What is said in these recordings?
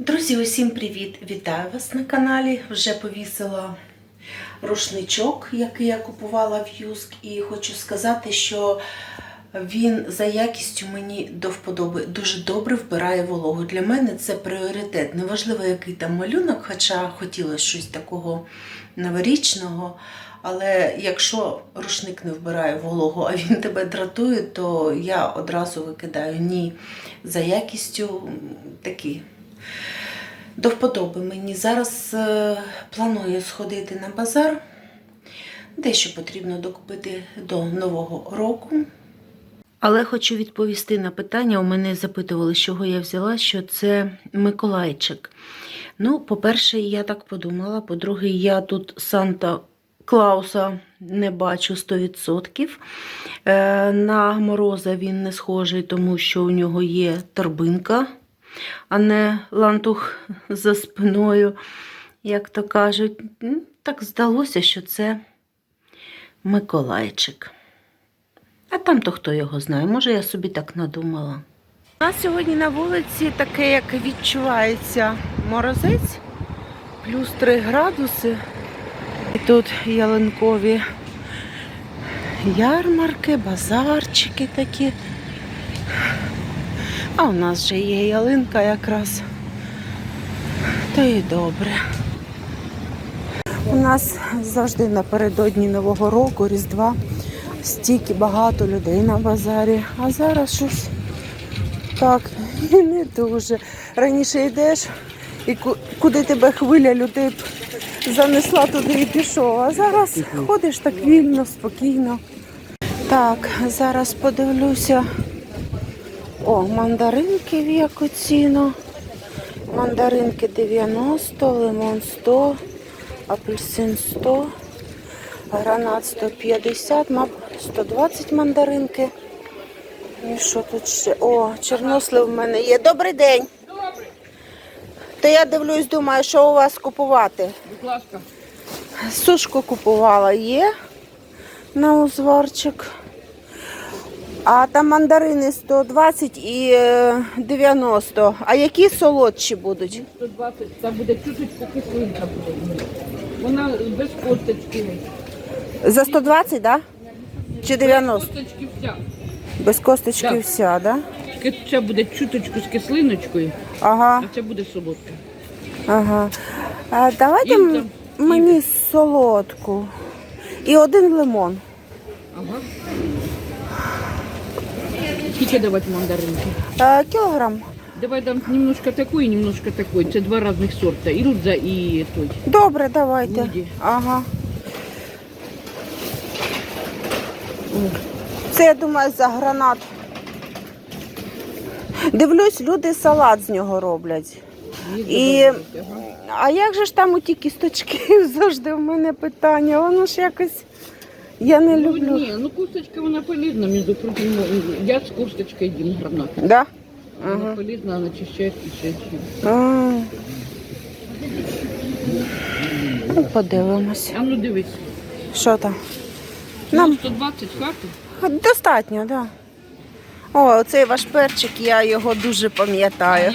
Друзі, усім привіт! Вітаю вас на каналі. Вже повісила рушничок, який я купувала в Юск, і хочу сказати, що він за якістю мені до вподоби дуже добре вбирає вологу. Для мене це пріоритет. Неважливо, який там малюнок, хоча хотілося щось такого новорічного. Але якщо рушник не вбирає вологу, а він тебе дратує, то я одразу викидаю ні за якістю такі. До вподоби мені. Зараз е, планую сходити на базар. Дещо потрібно докупити до Нового року. Але хочу відповісти на питання. У мене запитували, з чого я взяла, що це Миколайчик. Ну, по-перше, я так подумала. По-друге, я тут Санта Клауса не бачу 100%. Е, На мороза він не схожий, тому що у нього є торбинка, а не лантух за спиною, як то кажуть. Так здалося, що це Миколайчик. А там то хто його знає, може я собі так надумала. У нас сьогодні на вулиці таке, як відчувається морозець, плюс 3 градуси. І тут ялинкові ярмарки, базарчики такі. А у нас вже є ялинка якраз. Та й добре. У нас завжди напередодні Нового року, Різдва, стільки багато людей на базарі, а зараз щось так і не дуже. Раніше йдеш і куди тебе хвиля людей занесла туди і пішов. А зараз ходиш так вільно, спокійно. Так, зараз подивлюся. О, мандаринки в яку ціну. Мандаринки 90, лимон 100, апельсин 100, гранат 150, мабуть 120 мандаринки. І що тут ще? О, чорнослив в мене є. Добрий день. То я дивлюсь, думаю, що у вас купувати. Будь ласка. Сушку купувала є на узварчик. А там мандарини 120 і е, 90. А які солодші будуть? 120, там буде чуточку кислинка буде. Вона без косточки. За 120, да? Чи 90? Косточки вся. Без косточки Так. вся, да? Ки- Це буде чуточку з кислиночкою, Ага, а це буде солодка. ага. А давайте І м- там- мені солодку. І один лимон. Ага. Скільки давати мандаринки? Е, кілограм. Давай дам немножко такой і немножко такой. Це два різних сорта. І рудза, і той. Добре, давайте. Луді. Ага. Це, я думаю, за гранат. Дивлюсь, люди салат з нього роблять. І-. А як же ж там у ті кісточки завжди в мене питання? Воно ж якось. Я не Ну, люблю. ні, ну косточка вона полезна, між прочим. Я з косточкою їм гранат. Да? Вона Ага. полезна, вона очищає кишечник. А. Ну, подивимось. А ну дивись. Що там? Нам Нам 120 хати. достатньо, так. Да. О, цей ваш перчик, я його дуже пам'ятаю.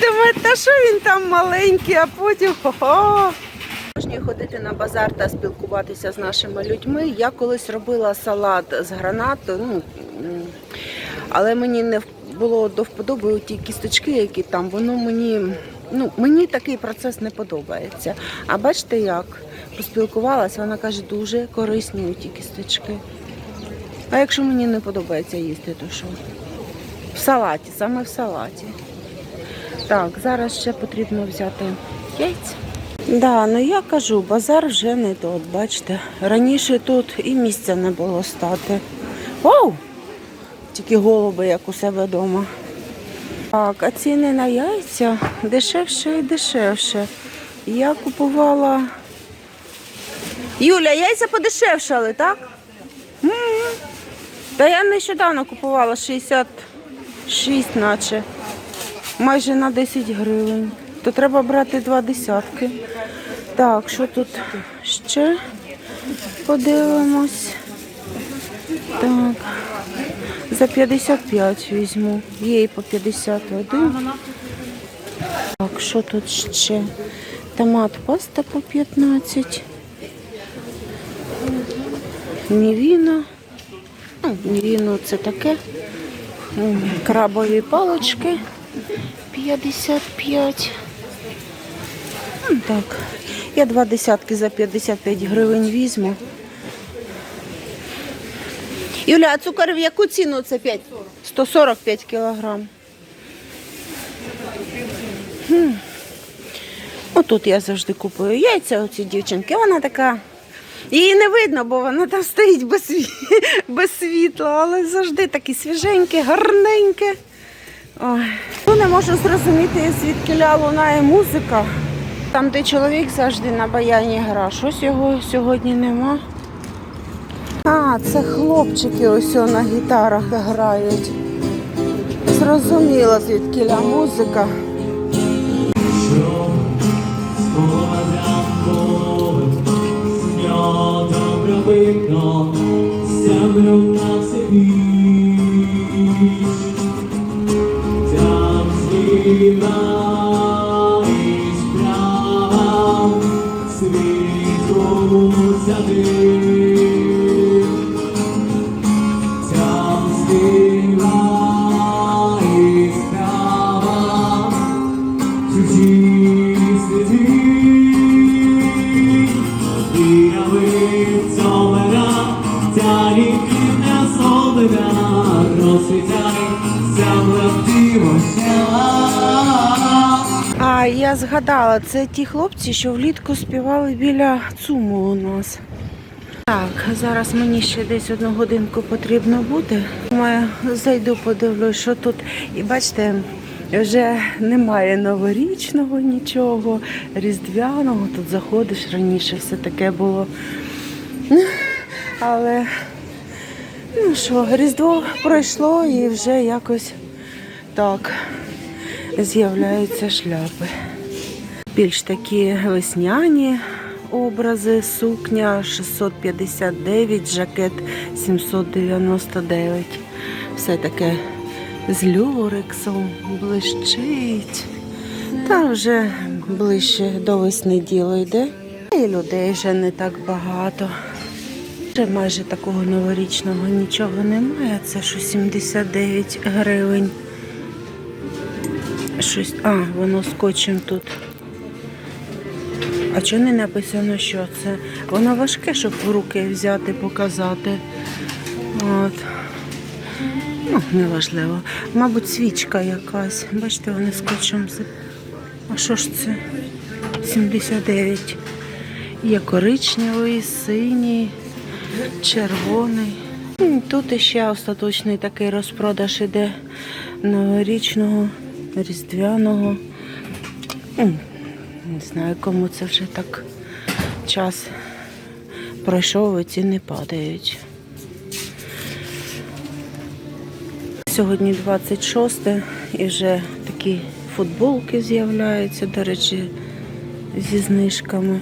Думаю, та що він там маленький, а потім хо-хо. Можна ходити на базар та спілкуватися з нашими людьми. Я колись робила салат з гранату, ну, але мені не було до вподоби ті кісточки, які там, воно мені, ну, мені такий процес не подобається. А бачите як? Поспілкувалася, вона каже, дуже корисні ті кісточки. А якщо мені не подобається їсти, то що? В салаті, саме в салаті. Так, зараз ще потрібно взяти яйця. Да, ну я кажу, базар вже не тот, бачите. Раніше тут і місця не було стати. Вау! Тільки голуби, як у себе вдома. Так, а ціни на яйця дешевше і дешевше. Я купувала. Юля, яйця подешевшали, так? М. Та я нещодавно купувала 66, наче. Майже на 10 гривень. То треба брати два десятки. Так, що тут ще подивимось. Так. За 55 візьму. Є і по 51. Так, що тут ще? Томат паста по 15. Мівіно. Ну, Мівіно це таке. Крабові палички 55. Так. Я два десятки за 55 гривень візьму. Юля, а цукор в яку ціну це 5? 145 кілограм. Хм. Отут я завжди купую яйця у цій дівчинки. Вона така. Її не видно, бо вона там стоїть без, без світла, але завжди такі свіженькі, гарненькі. Ой. Ну, не можу зрозуміти, звідки лунає музика. Там, де чоловік завжди на баяні гра. Щось його сьогодні нема. А, це хлопчики ось на гітарах грають. Зрозуміла, звідки музика. Добровикно землю на собі, це ті хлопці, що влітку співали біля цуму у нас. Так, зараз мені ще десь одну годинку потрібно буде. Думаю, зайду, подивлюсь, що тут. І бачите, вже немає новорічного нічого, різдвяного. Тут заходиш раніше, все таке було. Але ну що, Різдво пройшло і вже якось так з'являються шляпи. Більш такі весняні образи, сукня 659, жакет 799. Все таке з люрексом блищить. Та вже ближче до весни діло йде. І людей вже не так багато. Вже майже такого новорічного нічого немає. Це 79 гривень. Щось. А, воно скотчем тут. А чого не написано, що це? Воно важке, щоб в руки взяти, показати. От. Ну, неважливо. Мабуть, свічка якась. Бачите, вони скотчем. за- А що ж це? 79. Є коричневий, синій, червоний. Тут ще остаточний такий розпродаж іде новорічного, різдвяного. Не знаю, кому це вже так час пройшов, і ціни падають. Сьогодні 26 і вже такі футболки з'являються, до речі, зі знижками.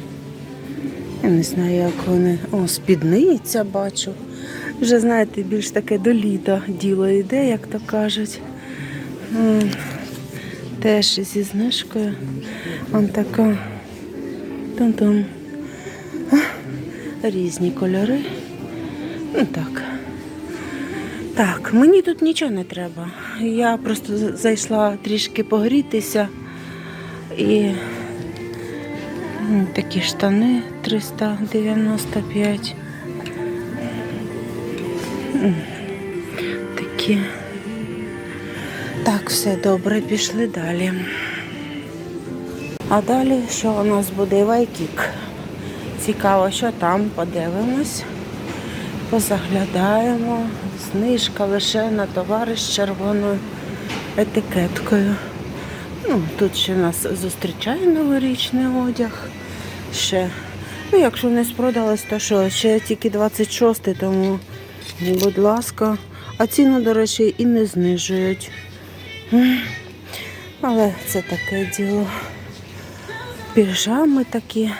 Я не знаю, як вони. О, спідниця бачу. Вже, знаєте, більш таке до літа діло йде, як то кажуть. Теж зі знижкою. Вон така. Тун-тун. Різні кольори. Ну так. Так, мені тут нічого не треба. Я просто зайшла трішки погрітися і такі штани 395. Такі. Так, все добре, пішли далі. А далі що у нас буде Вайкік? Цікаво, що там, подивимось, позаглядаємо. Знижка лише на товари з червоною етикеткою. Ну, тут ще нас зустрічає новорічний одяг. Ще. Ну, якщо не спродалось, то що? Ще тільки 26, тому, будь ласка. А ціну, до речі, і не знижують. Але це таке діло. Піжами такі,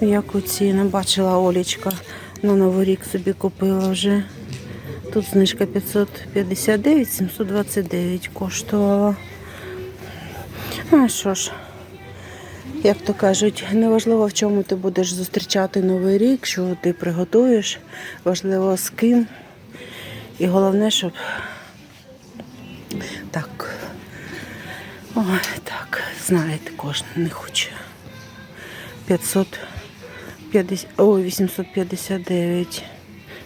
як у ці, не бачила Олічка. На Новий рік собі купила вже. Тут знижка 559, 729 коштувала. А що ж, як то кажуть, неважливо в чому ти будеш зустрічати новий рік, що ти приготуєш, важливо з ким. І головне, щоб так. Ой, так, знаєте, кожен не хоче. 550, ой, 859.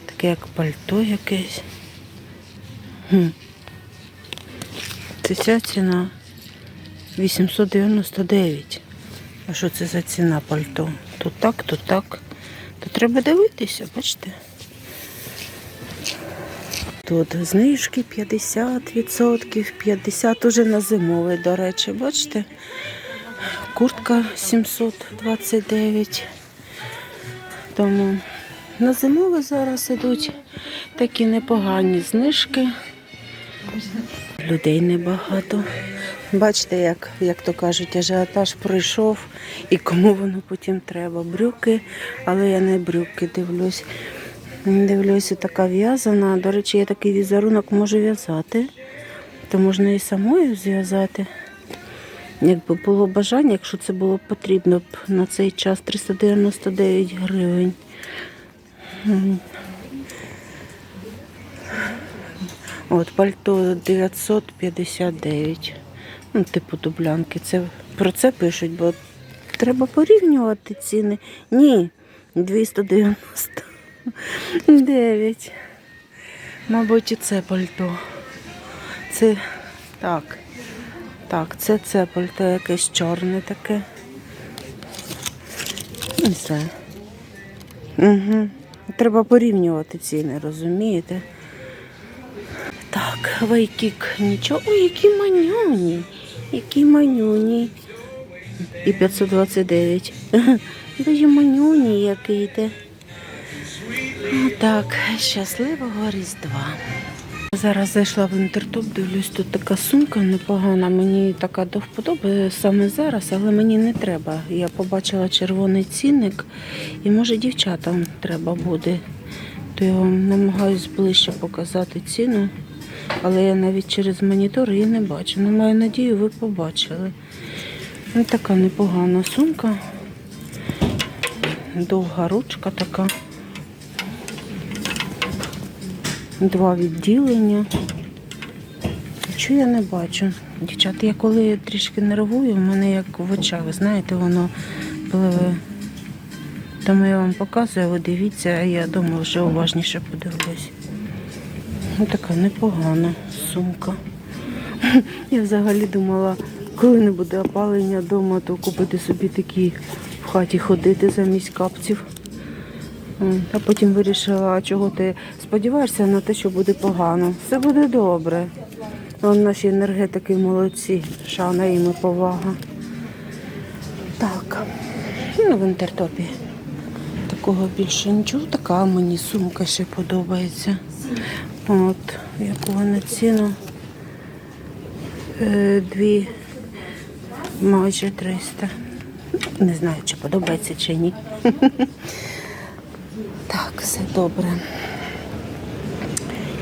Таке як пальто якесь. Це ця ціна 899. А що це за ціна пальто? Тут так, тут так. То треба дивитися, бачите? Тут знижки 50%, 50% уже на зимовий, до речі, бачите? Куртка 729. Тому на зимовий зараз ідуть такі непогані знижки. Людей небагато. Бачите, як, як то кажуть, ажіотаж пройшов і кому воно потім треба. Брюки, але я не брюки дивлюсь. Дивлюся, така в'язана. До речі, я такий візерунок можу в'язати, то можна і самою зв'язати. Якби було бажання, якщо це було потрібно б на цей час 399 гривень. От пальто 959. Ну, типу дублянки. Це про це пишуть, бо треба порівнювати ціни. Ні, 299. Мабуть, і це пальто. Це так. Так, це це пальто якесь чорне таке. Не знаю. Угу. Треба порівнювати ціни, розумієте? Так, вайкік нічого. Ой, які манюні. Які манюні. І 529. Дуже манюні який ти. Так, щасливого Різдва. Зараз зайшла в інтертоп, дивлюсь, тут така сумка непогана. Мені така до вподоби саме зараз, але мені не треба. Я побачила червоний цінник і може дівчатам треба буде. То я вам намагаюсь ближче показати ціну, але я навіть через монітор її не бачу. Не маю надію, ви побачили. Ось така непогана сумка. Довга ручка така. Два відділення. Чого я не бачу? Дівчата, я коли трішки нервую, в мене як в очах, ви знаєте, воно пливе. Тому я вам показую, ви дивіться, а я думаю, вже уважніше подивлюсь. Ось така непогана сумка. Я взагалі думала, коли не буде опалення вдома, то купити собі такі в хаті ходити замість капців. А потім вирішила, чого ти сподіваєшся на те, що буде погано. Все буде добре. Вон наші енергетики молодці, шана їм і повага. Так, ну в інтертопі. Такого більше нічого. Така мені сумка ще подобається. От, яку вона ціну. Е, Дві, майже 300. Не знаю, чи подобається, чи ні. Так, все добре.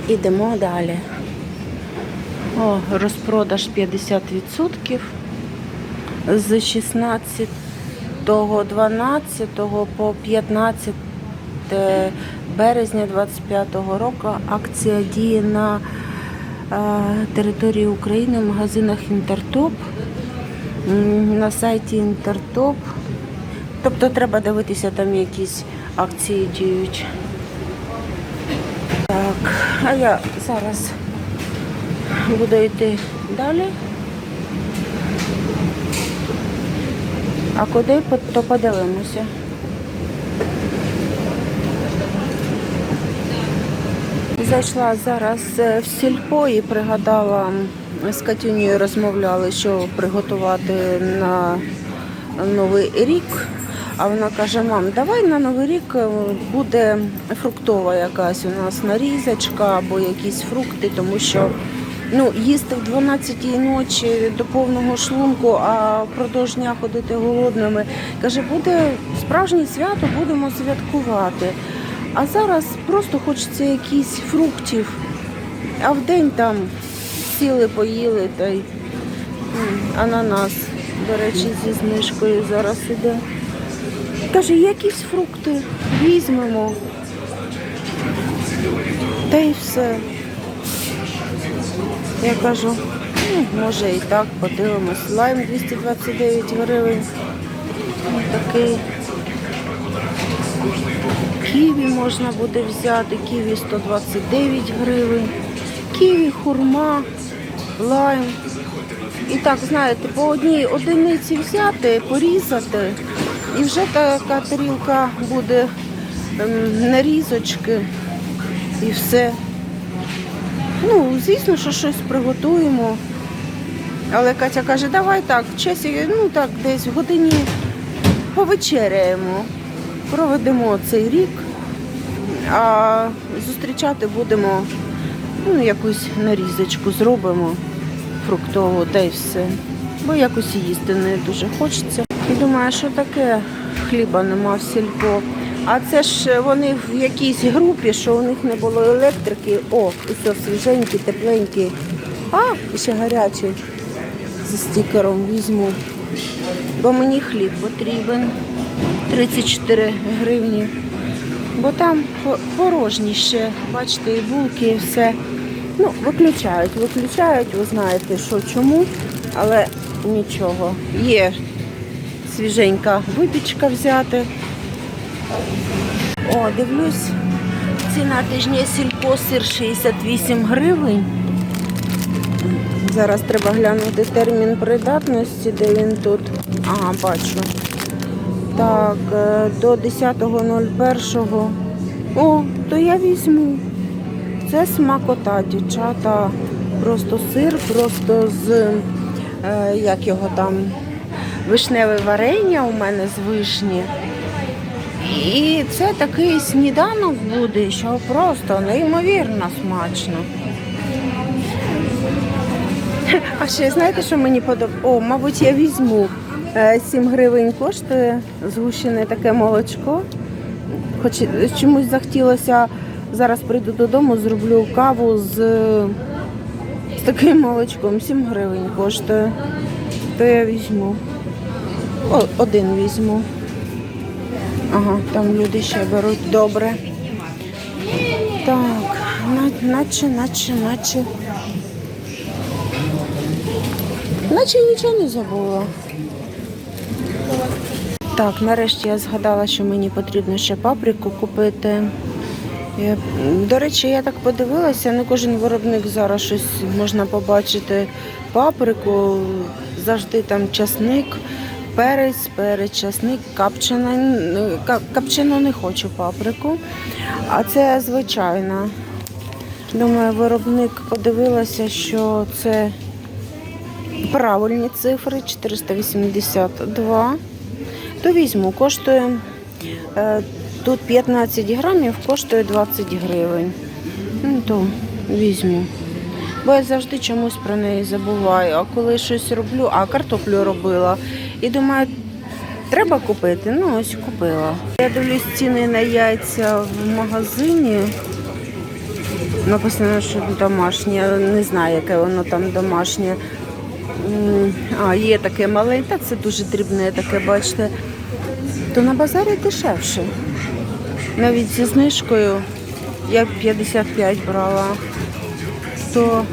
Ідемо далі. О, розпродаж 50% з 16 12 по 15 березня 25 року акція діє на е, території України в магазинах Інтертоп, на сайті Інтертоп. Тобто треба дивитися, там якісь акції діють. Так, а я зараз буду йти далі. А куди то подивимося. Зайшла зараз е, в сільпо і пригадала, з Катюнею розмовляли, що приготувати на Новий рік. А вона каже, мам, давай на Новий рік е, буде фруктова якась у нас нарізочка або якісь фрукти, тому що ну, їсти в 12-й ночі до повного шлунку, а впродовж дня ходити голодними. Каже, буде справжнє свято, будемо святкувати. А зараз просто хочеться якісь фруктів. А в день там сіли, поїли та й ананас, до речі, зі знижкою зараз іде. Каже, якісь фрукти візьмемо. Та й все. Я кажу, ну, може і так, подивимось. Лайм 229 гривень. Такий. Ківі можна буде взяти, ківі 129 гривень, ківі, хурма, лайм. І так, знаєте, по одній одиниці взяти, порізати, і вже така тарілка буде ем, нарізочки і все. Ну, звісно, що щось приготуємо. Але Катя каже, давай так, в часі, ну так, десь в годині повечеряємо, проведемо цей рік, а зустрічати будемо, ну, якусь нарізочку зробимо фруктову, та й все. Бо якось їсти не дуже хочеться. І думаю, що таке хліба нема в сільпо. А це ж вони в якійсь групі, що у них не було електрики. О, усе свіженькі, тепленькі. А, і ще гарячий. Зі стікером візьму. Бо мені хліб потрібен. 34 гривні. Бо там по- порожніше, бачите, і булки, і все. Ну, виключають, виключають, ви знаєте, що чому, але нічого. Є свіженька випічка взяти. О, дивлюсь, ціна тижня сільпо сир 68 гривень. Зараз треба глянути термін придатності, де він тут. Ага, бачу. Так, е, до 10.01. О, то я візьму. Це смакота, дівчата. Просто сир, просто з е, як його там, вишневе варення у мене з вишні. І це такий сніданок буде, що просто неймовірно смачно. А ще знаєте, що мені подобається? О, мабуть, я візьму. Е, 7 гривень коштує згущене таке молочко. Хоч чомусь захотілося, зараз прийду додому, зроблю каву з, з таким молочком. 7 гривень коштує. То я візьму. Один візьму. Ага, там люди ще беруть добре. Так, наче, наче, наче. Наче нічого не забула. Так, нарешті я згадала, що мені потрібно ще паприку купити. До речі, я так подивилася, не кожен виробник зараз щось можна побачити. Паприку, завжди там часник, перець, перець, часник, капчена. Н- ка- Капчену не хочу паприку, а це звичайна. Думаю, виробник подивилася, що це правильні цифри 482. То візьму, коштує е, тут 15 грамів, коштує 20 гривень. Ну, то візьму. Бо я завжди чомусь про неї забуваю. А коли щось роблю, а картоплю робила. І думаю, треба купити. Ну, ось купила. Я дивлюсь ціни на яйця в магазині. Написано, що домашнє. Не знаю, яке воно там домашнє. А, є таке маленьке, це дуже дрібне таке, бачите. То на базарі дешевше. Навіть зі знижкою я 55 брала, то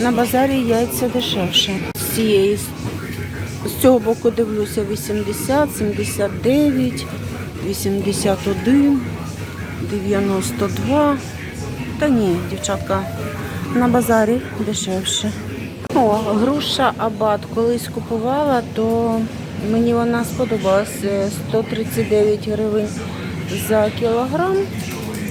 на базарі яйця дешевше. З цієї з цього боку дивлюся 80, 79, 81, 92. Та ні, дівчатка, на базарі дешевше. О, груша Абат колись купувала, то мені вона сподобалась Е, 139 гривень за кілограм.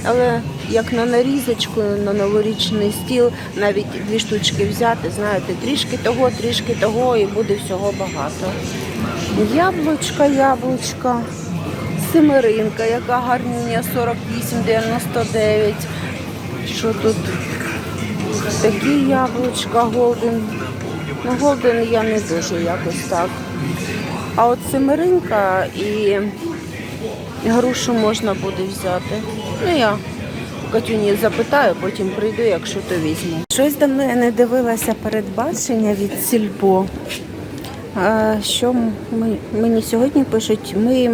Але як на нарізочку, на новорічний стіл, навіть дві штучки взяти, знаєте, трішки того, трішки того і буде всього багато. Яблучка, яблучка, семеринка, яка гарнюня 48,99. Що тут? Такі яблучка Голден. Ну, Голден я не дуже якось так. А от семеринка і Грушу можна буде взяти. Ну, я Катюні запитаю, потім прийду, якщо то візьму. Щось давно я не дивилася передбачення від сільпо. А, Що мені сьогодні пишуть, ми,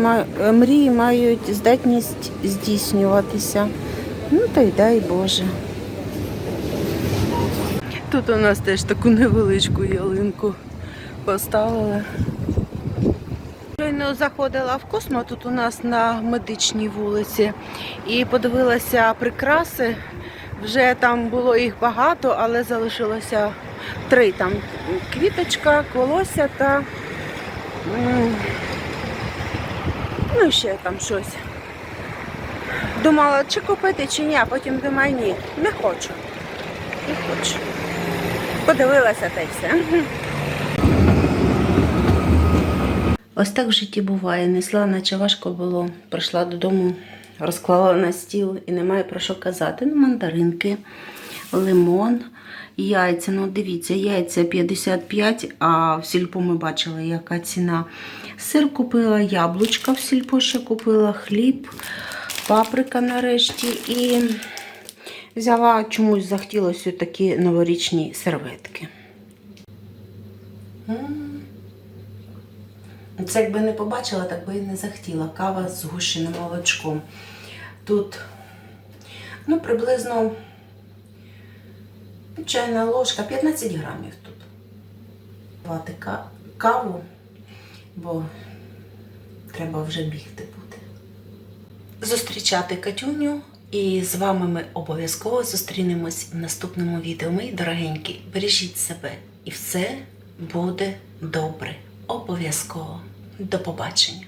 мрії мають здатність здійснюватися. Ну та й дай Боже. Тут у нас теж таку невеличку ялинку поставили. Щойно заходила в Космо, тут у нас на медичній вулиці, і подивилася прикраси. Вже там було їх багато, але залишилося три. Там квіточка, колося та ну ще там щось. Думала, чи купити, чи ні, а потім думаю, ні, не хочу. Не хочу. Подивилася та й все. Ось так в житті буває. Несла, наче важко було. Прийшла додому, розклала на стіл і немає про що казати. Ну, мандаринки, лимон, яйця. Ну, дивіться, яйця 55, а в сільпо ми бачили, яка ціна. Сир купила, яблучка в сільпо ще купила, хліб, паприка нарешті. І взяла чомусь захотілося такі новорічні серветки. М. Це якби не побачила, так би і не захотіла. Кава з згущеним молочком. Тут ну, приблизно чайна ложка, 15 грамів тут. Давати каву, бо треба вже бігти буде. Зустрічати Катюню. І з вами ми обов'язково зустрінемось в наступному відео. Мої дорогенькі, бережіть себе і все буде добре. Обов'язково. До побачення.